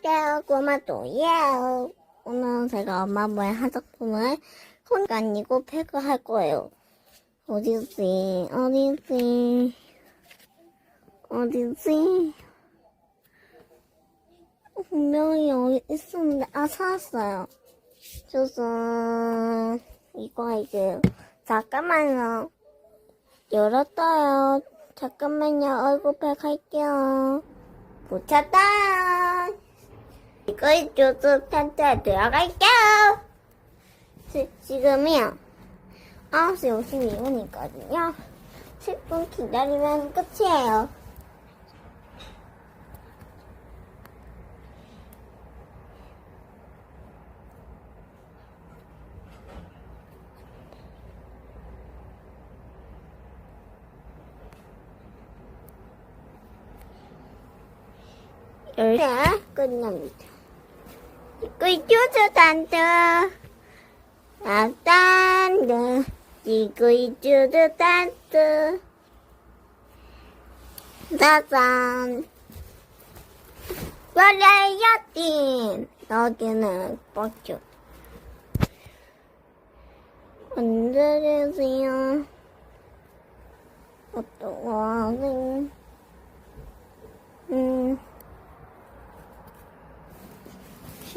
안녕하세요, 꼬마또예요. 오늘 제가 엄마 모의 한 작품을 혼가 아니고 팩을 할 거예요. 어디지? 어디지? 어디지? 분명히 여기 있었는데, 아, 찾았어요. 저선, 이거 이제, 잠깐만요. 열었어요. 잠깐만요. 얼굴 팩 할게요. 붙였다. 이거 이쪽으로 텐트에 들어갈게요. 지, 지금이요. 9시 52분이거든요. 10분 기다리면 끝이에요. 열쇠 끝납니다. 이쪽으로 단다. 아, 단다. 이거 이쪽으로 단다. 짜잔. 와라야틴. 여기는. 흔들으세요. 어떠한, 음.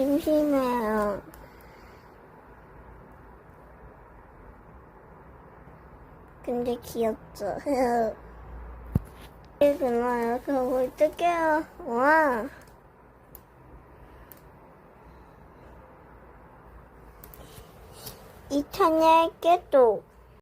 심심해요. 근데 귀엽죠? 그나요? 그거 어떡해요? 와. 이천의 깨도